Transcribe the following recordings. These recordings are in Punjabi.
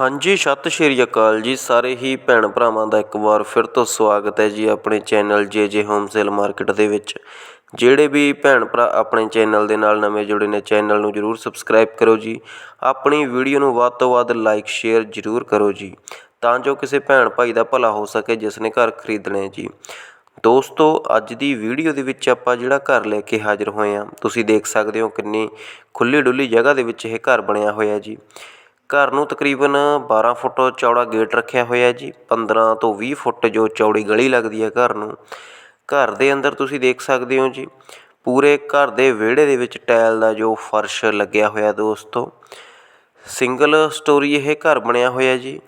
ਹਾਂਜੀ, ਸਤਿ ਸ਼੍ਰੀ ਅਕਾਲ ਜੀ ਸਾਰੇ ਹੀ ਭੈਣ ਭਰਾਵਾਂ ਦਾ ਇੱਕ ਵਾਰ ਫਿਰ ਤੋਂ ਸਵਾਗਤ ਹੈ ਜੀ ਆਪਣੇ ਚੈਨਲ ਜੇ ਜੇ ਹੋਮ ਸੇਲ ਮਾਰਕੀਟ ਦੇ ਵਿੱਚ। ਜਿਹੜੇ ਵੀ ਭੈਣ ਭਰਾ ਆਪਣੇ ਚੈਨਲ ਦੇ ਨਾਲ ਨਵੇਂ ਜੁੜੇ ਨੇ, ਚੈਨਲ ਨੂੰ ਜਰੂਰ ਸਬਸਕ੍ਰਾਈਬ ਕਰੋ ਜੀ। ਆਪਣੀ ਵੀਡੀਓ ਨੂੰ ਵੱਧ ਤੋਂ ਵੱਧ ਲਾਈਕ, ਸ਼ੇਅਰ ਜਰੂਰ ਕਰੋ ਜੀ, ਤਾਂ ਜੋ ਕਿਸੇ ਭੈਣ ਭਾਈ ਦਾ ਭਲਾ ਹੋ ਸਕੇ ਜਿਸ ਨੇ ਘਰ ਖਰੀਦਣੇ ਜੀ। ਦੋਸਤੋ, ਅੱਜ ਦੀ ਵੀਡੀਓ ਦੇ ਵਿੱਚ ਆਪਾਂ ਜਿਹੜਾ ਘਰ ਲੈ ਕੇ ਹਾਜ਼ਰ ਹੋਏ ਆ ਤੁਸੀਂ ਦੇਖ ਸਕਦੇ ਹੋ ਕਿੰਨੀ ਖੁੱਲੀ ਡੁੱਲੀ ਜਗ੍ਹਾ ਦੇ ਵਿੱਚ ਇਹ ਘਰ ਬਣਿਆ ਹੋਇਆ ਜੀ। ਘਰ ਨੂੰ ਤਕਰੀਬਨ 12 ਫੁੱਟ ਚੌੜਾ ਗੇਟ ਰੱਖਿਆ ਹੋਇਆ ਜੀ। 15 ਤੋਂ ਵੀਹ ਫੁੱਟ ਜੋ ਚੌੜੀ ਗਲੀ ਲੱਗਦੀ ਹੈ ਘਰ ਨੂੰ। ਘਰ ਦੇ ਅੰਦਰ ਤੁਸੀਂ ਦੇਖ ਸਕਦੇ ਹੋ ਜੀ, ਪੂਰੇ ਘਰ ਦੇ ਵਿਹੜੇ ਦੇ ਵਿੱਚ ਟਾਇਲ ਦਾ ਜੋ ਫਰਸ਼ ਲੱਗਿਆ ਹੋਇਆ ਦੋਸਤੋ। ਸਿੰਗਲ ਸਟੋਰੀ ਇਹ ਘਰ ਬਣਿਆ ਹੋਇਆ ਜੀ।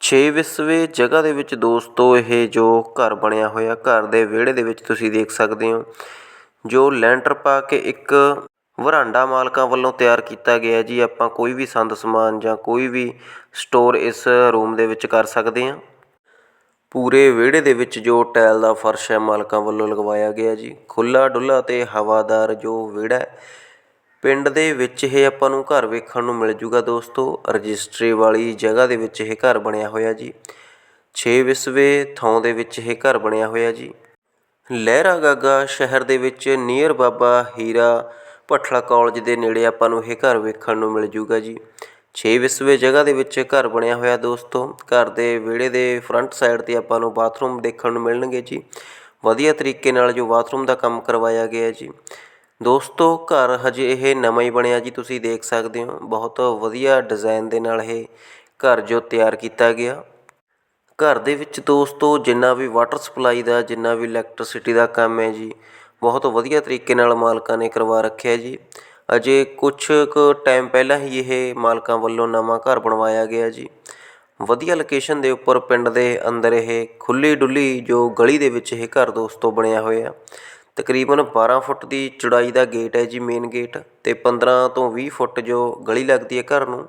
6 ਵਿਸਵੇ ਜਗ੍ਹਾ ਦੇ ਵਿੱਚ ਦੋਸਤੋ ਇਹ ਜੋ ਘਰ ਬਣਿਆ ਹੋਇਆ, ਘਰ ਦੇ ਵਿਹੜੇ ਦੇ ਵਿੱਚ ਤੁਸੀਂ ਦੇਖ ਸਕਦੇ ਹੋ। ਜੋ ਲੈਂਟਰ ਪਾ ਕੇ ਇੱਕ ਵਰਾਂਡਾ ਮਾਲਕਾਂ ਵੱਲੋਂ ਤਿਆਰ ਕੀਤਾ ਗਿਆ ਜੀ। ਆਪਾਂ ਕੋਈ ਵੀ ਸੰਦ, ਸਮਾਨ ਜਾਂ ਕੋਈ ਵੀ ਸਟੋਰ ਇਸ ਰੂਮ ਦੇ ਵਿੱਚ ਕਰ ਸਕਦੇ ਹਾਂ। ਪੂਰੇ ਵਿਹੜੇ ਦੇ ਵਿੱਚ ਜੋ ਟਾਇਲ ਦਾ ਫਰਸ਼ ਹੈ, ਮਾਲਕਾਂ ਵੱਲੋਂ ਲਗਵਾਇਆ ਗਿਆ ਜੀ। ਖੁੱਲਾ ਡੁੱਲਾ ਤੇ ਹਵਾਦਾਰ ਜੋ ਵਿਹੜਾ ਹੈ, ਪਿੰਡ ਦੇ ਵਿੱਚ ਇਹ ਆਪਾਂ ਨੂੰ ਘਰ ਵੇਖਣ ਨੂੰ ਮਿਲ ਜੂਗਾ ਦੋਸਤੋ। ਰਜਿਸਟਰੀ ਵਾਲੀ ਜਗ੍ਹਾ ਦੇ ਵਿੱਚ ਇਹ ਘਰ ਬਣਿਆ ਹੋਇਆ ਜੀ। 6 ਵਿਸਵੇ ਥਾਂ ਦੇ ਵਿੱਚ ਇਹ ਘਰ ਬਣਿਆ ਹੋਇਆ ਜੀ। ਲਹਿਰਾ ਗਾਗਾ ਸ਼ਹਿਰ ਦੇ ਵਿੱਚ ਨੀਅਰ ਬਾਬਾ ਹੀਰਾ ਭੱਠਲਾ ਕਾਲਜ ਦੇ ਨੇੜੇ ਆਪਾਂ ਨੂੰ ਇਹ ਘਰ ਵੇਖਣ ਨੂੰ ਮਿਲ ਜੂਗਾ ਜੀ। 6 ਵਿਸਵੇ ਜਗ੍ਹਾ ਦੇ ਵਿੱਚ ਘਰ ਬਣਿਆ ਹੋਇਆ ਦੋਸਤੋ। ਘਰ ਦੇ ਵਿਹੜੇ ਦੇ ਫਰੰਟ ਸਾਈਡ ਤੇ ਆਪਾਂ ਨੂੰ ਬਾਥਰੂਮ ਦੇਖਣ ਨੂੰ ਮਿਲਣਗੇ ਜੀ। ਵਧੀਆ ਤਰੀਕੇ ਨਾਲ ਜੋ ਬਾਥਰੂਮ ਦਾ ਕੰਮ ਕਰਵਾਇਆ ਗਿਆ ਜੀ। ਦੋਸਤੋ, ਘਰ ਹਜੇ ਇਹ ਨਵਾਂ ਹੀ ਬਣਿਆ ਜੀ, ਤੁਸੀਂ ਦੇਖ ਸਕਦੇ ਹੋ। ਬਹੁਤ ਵਧੀਆ ਡਿਜ਼ਾਈਨ ਦੇ ਨਾਲ ਇਹ ਘਰ ਜੋ ਤਿਆਰ ਕੀਤਾ ਗਿਆ। ਘਰ ਦੇ ਵਿੱਚ ਦੋਸਤੋ, ਜਿੰਨਾ ਵੀ ਵਾਟਰ ਸਪਲਾਈ ਦਾ, ਜਿੰਨਾ ਵੀ ਇਲੈਕਟ੍ਰਿਸਿਟੀ ਦਾ ਕੰਮ ਹੈ ਜੀ ਬਹੁਤ ਵਧੀਆ ਤਰੀਕੇ ਨਾਲ ਮਾਲਕਾਂ ਨੇ ਕਰਵਾ ਰੱਖਿਆ ਜੀ। ਅਜੇ ਕੁਛ ਕੁ ਟਾਈਮ ਪਹਿਲਾਂ ਹੀ ਇਹ ਮਾਲਕਾਂ ਵੱਲੋਂ ਨਵਾਂ ਘਰ ਬਣਵਾਇਆ ਗਿਆ ਜੀ। ਵਧੀਆ ਲੋਕੇਸ਼ਨ ਦੇ ਉੱਪਰ ਪਿੰਡ ਦੇ ਅੰਦਰ ਇਹ ਖੁੱਲੀ ਡੁੱਲੀ ਜੋ ਗਲੀ ਦੇ ਵਿੱਚ ਇਹ ਘਰ ਦੋਸਤੋ ਬਣਿਆ ਹੋਇਆ। ਤਕਰੀਬਨ 12 ਫੁੱਟ ਦੀ ਚੌੜਾਈ ਦਾ ਗੇਟ ਹੈ ਜੀ ਮੇਨ ਗੇਟ ਤੇ 15 ਤੋਂ 20 ਫੁੱਟ ਜੋ ਗਲੀ ਲੱਗਦੀ ਹੈ ਘਰ ਨੂੰ।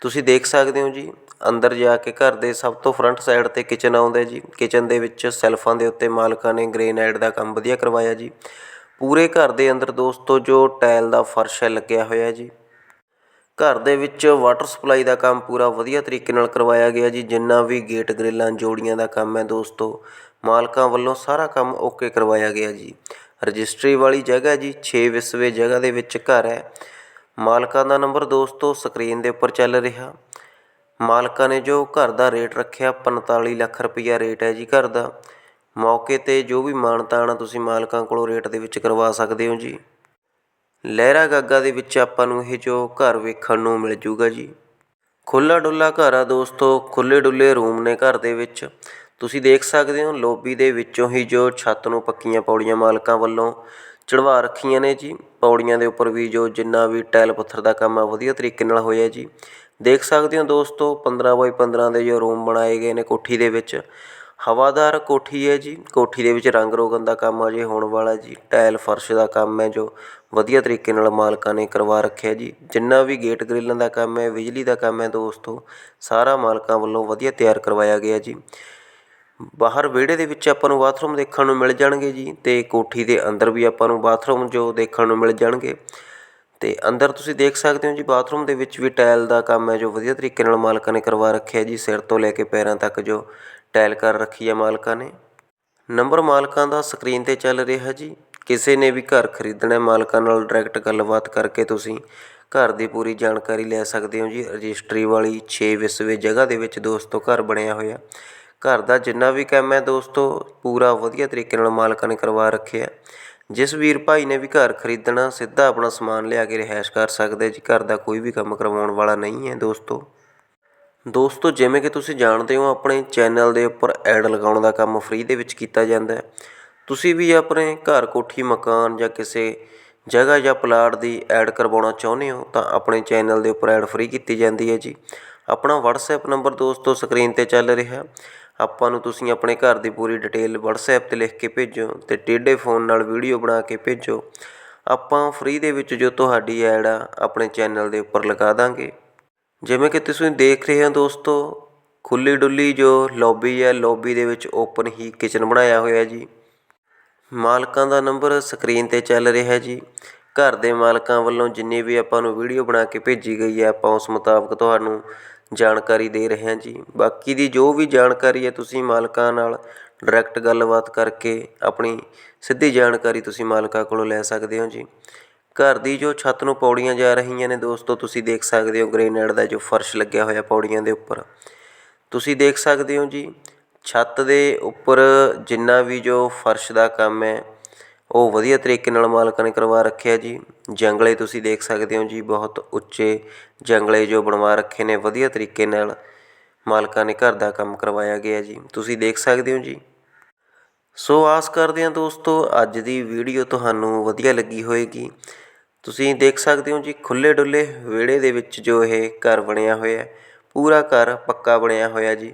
ਤੁਸੀਂ ਦੇਖ ਸਕਦੇ ਹੋ ਜੀ। ਅੰਦਰ ਜਾ ਕੇ ਘਰ ਦੇ ਸਭ ਤੋਂ ਫਰੰਟ ਸਾਈਡ ਤੇ ਕਿਚਨ ਆਉਂਦਾ ਜੀ। ਕਿਚਨ ਦੇ ਵਿੱਚ ਸੈਲਫਾਂ ਦੇ ਉੱਤੇ ਮਾਲਕਾਂ ਨੇ ਗ੍ਰੇਨਾਈਟ ਦਾ ਕੰਮ ਵਧੀਆ ਕਰਵਾਇਆ ਜੀ। ਪੂਰੇ ਘਰ ਦੇ ਅੰਦਰ ਦੋਸਤੋ, ਜੋ ਟਾਇਲ ਦਾ ਫਰਸ਼ ਹੈ, ਲੱਗਿਆ ਹੋਇਆ ਜੀ। ਘਰ ਦੇ ਵਿੱਚ ਵਾਟਰ ਸਪਲਾਈ ਦਾ ਕੰਮ ਪੂਰਾ ਵਧੀਆ ਤਰੀਕੇ ਨਾਲ ਕਰਵਾਇਆ ਗਿਆ ਜੀ। ਜਿੰਨਾ ਵੀ ਗੇਟ ਗ੍ਰਿਲਾਂ ਜੋੜੀਆਂ ਦਾ ਕੰਮ ਹੈ ਦੋਸਤੋ, ਮਾਲਕਾਂ ਵੱਲੋਂ ਸਾਰਾ ਕੰਮ ਓਕੇ ਕਰਵਾਇਆ ਗਿਆ ਜੀ। ਰਜਿਸਟਰੀ ਵਾਲੀ ਜਗ੍ਹਾ ਜੀ 6 ਵਿਸਵੇ ਜਗ੍ਹਾ ਦੇ ਵਿੱਚ ਘਰ ਹੈ। ਮਾਲਕਾਂ ਦਾ ਨੰਬਰ ਦੋਸਤੋ ਸਕਰੀਨ ਦੇ ਉੱਪਰ ਚੱਲ ਰਿਹਾ। ਮਾਲਕਾਂ ਨੇ ਜੋ ਘਰ ਦਾ ਰੇਟ ਰੱਖਿਆ 45 ਲੱਖ ਰੁਪਈਆ ਰੇਟ ਹੈ ਜੀ ਘਰ ਦਾ। ਮੌਕੇ ਤੇ ਜੋ ਵੀ ਮਾਨਤਾਨ ਤੁਸੀਂ ਮਾਲਕਾਂ ਕੋਲੋਂ ਰੇਟ ਦੇ ਵਿੱਚ ਕਰਵਾ ਸਕਦੇ ਹੋ ਜੀ। ਲਹਿਰਾ ਗਾਗਾ ਦੇ ਵਿੱਚ ਆਪਾਂ ਨੂੰ ਇਹ ਜੋ ਘਰ ਵੇਖਣ ਨੂੰ ਮਿਲ ਜੂਗਾ ਜੀ। ਖੁੱਲਾ ਡੁੱਲਾ ਘਰ ਆ ਦੋਸਤੋ ਖੁੱਲੇ ਡੁੱਲੇ ਰੂਮ ਨੇ ਘਰ ਦੇ ਵਿੱਚ। ਤੁਸੀਂ ਦੇਖ ਸਕਦੇ ਹੋ ਲੋਬੀ ਦੇ ਵਿੱਚੋਂ ਹੀ ਜੋ ਛੱਤ ਨੂੰ ਪੱਕੀਆਂ ਪੌੜੀਆਂ ਮਾਲਕਾਂ ਵੱਲੋਂ ਚੜਵਾ ਰੱਖੀਆਂ ਨੇ ਜੀ। ਪੌੜੀਆਂ ਦੇ ਉੱਪਰ ਵੀ ਜੋ ਜਿੰਨਾ ਵੀ ਟਾਇਲ ਪੱਥਰ ਦਾ ਕੰਮ ਆ, ਵਧੀਆ ਤਰੀਕੇ ਨਾਲ ਹੋਇਆ ਜੀ। ਦੇਖ ਸਕਦੇ ਹੋ ਦੋਸਤੋ 15 ਬਾਈ 15 ਦੇ ਜੋ ਰੂਮ ਬਣਾਏ ਗਏ ਨੇ ਕੋਠੀ ਦੇ ਵਿੱਚ। ਹਵਾਦਾਰ ਕੋਠੀ ਹੈ ਜੀ। ਕੋਠੀ ਦੇ ਵਿੱਚ ਰੰਗ ਰੋਗਨ ਦਾ ਕੰਮ ਅਜੇ ਹੋਣ ਵਾਲਾ ਜੀ। ਟਾਇਲ ਫਰਸ਼ ਦਾ ਕੰਮ ਹੈ ਜੋ ਵਧੀਆ ਤਰੀਕੇ ਨਾਲ ਮਾਲਕਾਂ ਨੇ ਕਰਵਾ ਰੱਖਿਆ ਜੀ। ਜਿੰਨਾ ਵੀ ਗੇਟ ਗ੍ਰਿਲਾਂ ਦਾ ਕੰਮ ਹੈ, ਬਿਜਲੀ ਦਾ ਕੰਮ ਹੈ ਦੋਸਤੋ, ਸਾਰਾ ਮਾਲਕਾਂ ਵੱਲੋਂ ਵਧੀਆ ਤਿਆਰ ਕਰਵਾਇਆ ਗਿਆ ਜੀ। ਬਾਹਰ ਵਿਹੜੇ ਦੇ ਵਿੱਚ ਆਪਾਂ ਨੂੰ ਬਾਥਰੂਮ ਦੇਖਣ ਨੂੰ ਮਿਲ ਜਾਣਗੇ ਜੀ ਤੇ ਕੋਠੀ ਦੇ ਅੰਦਰ ਵੀ ਆਪਾਂ ਨੂੰ ਬਾਥਰੂਮ ਜੋ ਦੇਖਣ ਨੂੰ ਮਿਲ ਜਾਣਗੇ। ਤੇ ਅੰਦਰ ਤੁਸੀਂ ਦੇਖ ਸਕਦੇ ਹੋ ਜੀ, ਬਾਥਰੂਮ ਦੇ ਵਿੱਚ ਵੀ ਟਾਇਲ ਦਾ ਕੰਮ ਹੈ, ਜੋ ਵਧੀਆ ਤਰੀਕੇ ਨਾਲ ਮਾਲਕਾਂ ਨੇ ਕਰਵਾ ਰੱਖਿਆ ਜੀ, ਸਿਰ ਤੋਂ ਲੈ ਕੇ ਪੈਰਾਂ ਤੱਕ ਜੋ ਟਾਇਲ ਕਰ ਰੱਖੀ ਹੈ ਮਾਲਕਾਂ ਨੇ। ਨੰਬਰ ਮਾਲਕਾਂ ਦਾ ਸਕਰੀਨ ਤੇ ਚੱਲ ਰਿਹਾ ਜੀ, ਕਿਸੇ ਨੇ ਵੀ ਘਰ ਖਰੀਦਣਾ ਮਾਲਕਾਂ ਨਾਲ ਡਾਇਰੈਕਟ ਗੱਲਬਾਤ ਕਰਕੇ ਤੁਸੀਂ ਘਰ ਦੀ ਪੂਰੀ ਜਾਣਕਾਰੀ ਲੈ ਸਕਦੇ ਹੋ ਜੀ। ਰਜਿਸਟਰੀ ਵਾਲੀ 6 ਵਿਸਵੇ ਜਗ੍ਹਾ ਦੇ ਵਿੱਚ ਦੋਸਤੋ ਘਰ ਬਣਿਆ ਹੋਇਆ। ਘਰ ਦਾ ਜਿੰਨਾ ਵੀ ਕੰਮ ਹੈ ਦੋਸਤੋ, ਪੂਰਾ ਵਧੀਆ ਤਰੀਕੇ ਨਾਲ ਮਾਲਕਾਂ ਨੇ ਕਰਵਾ ਰੱਖਿਆ। ਜਿਸ ਵੀਰ ਭਾਈ ਨੇ ਵੀ ਘਰ ਖਰੀਦਣਾ, ਸਿੱਧਾ ਆਪਣਾ ਸਮਾਨ ਲਿਆ ਕੇ ਰਿਹਾਇਸ਼ ਕਰ ਸਕਦੇ, ਜੀ ਘਰ ਦਾ ਕੋਈ ਵੀ ਕੰਮ ਕਰਵਾਉਣ ਵਾਲਾ ਨਹੀਂ ਹੈ ਦੋਸਤੋ। ਦੋਸਤੋ, ਜਿਵੇਂ ਕਿ ਤੁਸੀਂ ਜਾਣਦੇ ਹੋ, ਆਪਣੇ ਚੈਨਲ ਦੇ ਉੱਪਰ ਐਡ ਲਗਾਉਣ ਦਾ ਕੰਮ ਫ੍ਰੀ ਦੇ ਵਿੱਚ ਕੀਤਾ ਜਾਂਦਾ ਹੈ। ਤੁਸੀਂ ਵੀ ਆਪਣੇ ਘਰ ਕੋਠੀ, ਮਕਾਨ ਜਾਂ ਕਿਸੇ ਜਗ੍ਹਾ ਜਾਂ ਪਲਾਟ ਦੀ ਐਡ ਕਰਵਾਉਣਾ ਚਾਹੁੰਦੇ ਹੋ, ਤਾਂ ਆਪਣੇ ਚੈਨਲ ਦੇ ਉੱਪਰ ਐਡ ਫ੍ਰੀ ਕੀਤੀ ਜਾਂਦੀ ਹੈ ਜੀ। ਆਪਣਾ WhatsApp ਨੰਬਰ ਦੋਸਤੋ, ਸਕਰੀਨ ਤੇ ਚੱਲ ਰਿਹਾ। ਆਪਾਂ ਨੂੰ ਤੁਸੀਂ ਆਪਣੇ ਘਰ ਦੀ ਪੂਰੀ ਡਿਟੇਲ ਵਟਸਐਪ ਤੇ ਲਿਖ ਕੇ ਭੇਜੋ ਅਤੇ ਟੇਢੇ ਫੋਨ ਨਾਲ ਵੀਡੀਓ ਬਣਾ ਕੇ ਭੇਜੋ। ਆਪਾਂ ਫਰੀ ਦੇ ਵਿੱਚ ਜੋ ਤੁਹਾਡੀ ਐਡ ਆ, ਆਪਣੇ ਚੈਨਲ ਦੇ ਉੱਪਰ ਲਗਾ ਦਾਂਗੇ। ਜਿਵੇਂ ਕਿ ਤੁਸੀਂ ਦੇਖ ਰਹੇ ਹੋ ਦੋਸਤੋ ਖੁੱਲੀ ਡੁੱਲੀ ਜੋ ਲੌਬੀ ਹੈ ਲੌਬੀ ਦੇ ਵਿੱਚ ਓਪਨ ਹੀ ਕਿਚਨ ਬਣਾਇਆ ਹੋਇਆ ਜੀ। ਮਾਲਕਾਂ ਦਾ ਨੰਬਰ ਸਕਰੀਨ ਤੇ ਚੱਲ ਰਿਹਾ ਜੀ। ਘਰ ਦੇ ਮਾਲਕਾਂ ਵੱਲੋਂ ਜਿੰਨੀ ਵੀ ਆਪਾਂ ਨੂੰ ਵੀਡੀਓ ਬਣਾ ਕੇ ਭੇਜੀ ਗਈ ਹੈ ਆਪਾਂ ਉਸ ਮੁਤਾਬਕ ਤੁਹਾਨੂੰ ਜਾਣਕਾਰੀ ਦੇ ਰਹੇ ਹਾਂ ਜੀ। ਬਾਕੀ ਦੀ ਜੋ ਵੀ ਜਾਣਕਾਰੀ ਹੈ ਤੁਸੀਂ ਮਾਲਕਾਂ ਨਾਲ ਡਾਇਰੈਕਟ ਗੱਲਬਾਤ ਕਰਕੇ ਆਪਣੀ ਸਿੱਧੀ ਜਾਣਕਾਰੀ ਤੁਸੀਂ ਮਾਲਕਾਂ ਕੋਲੋਂ ਲੈ ਸਕਦੇ ਹੋ ਜੀ। ਘਰ ਦੀ ਜੋ ਛੱਤ ਨੂੰ ਪੌੜੀਆਂ ਜਾ ਰਹੀਆਂ ਨੇ ਦੋਸਤੋ, ਤੁਸੀਂ ਦੇਖ ਸਕਦੇ ਹੋ ਗ੍ਰੇਨਾਈਟ ਦਾ ਜੋ ਫਰਸ਼ ਲੱਗਿਆ ਹੋਇਆ ਪੌੜੀਆਂ ਦੇ ਉੱਪਰ। ਤੁਸੀਂ ਦੇਖ ਸਕਦੇ ਹੋ ਜੀ, ਛੱਤ ਦੇ ਉੱਪਰ ਜਿੰਨਾ ਵੀ ਜੋ ਫਰਸ਼ ਦਾ ਕੰਮ ਹੈ ਉਹ ਵਧੀਆ ਤਰੀਕੇ ਨਾਲ ਮਾਲਕਾਂ ਨੇ ਕਰਵਾ ਰੱਖਿਆ ਜੀ। ਜੰਗਲੇ ਤੁਸੀਂ ਦੇਖ ਸਕਦੇ ਹੋ ਜੀ, ਬਹੁਤ ਉੱਚੇ ਜੰਗਲੇ ਜੋ ਬਣਵਾ ਰੱਖੇ ਨੇ, ਵਧੀਆ ਤਰੀਕੇ ਨਾਲ ਮਾਲਕਾਂ ਨੇ ਘਰ ਦਾ ਕੰਮ ਕਰਵਾਇਆ ਗਿਆ ਜੀ। ਤੁਸੀਂ ਦੇਖ ਸਕਦੇ ਹੋ ਜੀ। ਸੋ ਆਸ ਕਰਦੇ ਹਾਂ ਦੋਸਤੋ, ਅੱਜ ਦੀ ਵੀਡੀਓ ਤੁਹਾਨੂੰ ਵਧੀਆ ਲੱਗੀ ਹੋਵੇਗੀ ਤੁਸੀਂ ਦੇਖ ਸਕਦੇ ਹੋ ਜੀ ਖੁੱਲੇ ਡੁੱਲੇ ਵਿਹੜੇ ਦੇ ਵਿੱਚ ਜੋ ਇਹ ਘਰ ਬਣਿਆ ਹੋਇਆ ਪੂਰਾ ਘਰ ਪੱਕਾ ਬਣਿਆ ਹੋਇਆ ਜੀ।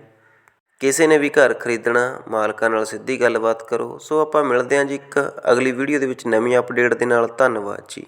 ਕਿਸੇ ਨੇ ਵੀ ਘਰ ਖਰੀਦਣਾ, ਮਾਲਕਾਂ ਨਾਲ ਸਿੱਧੀ ਗੱਲਬਾਤ ਕਰੋ। ਸੋ ਆਪਾਂ ਮਿਲਦੇ ਹਾਂ ਜੀ ਇੱਕ ਅਗਲੀ ਵੀਡੀਓ ਦੇ ਵਿੱਚ ਨਵੀਂ ਅਪਡੇਟ ਦੇ ਨਾਲ। ਧੰਨਵਾਦ ਜੀ।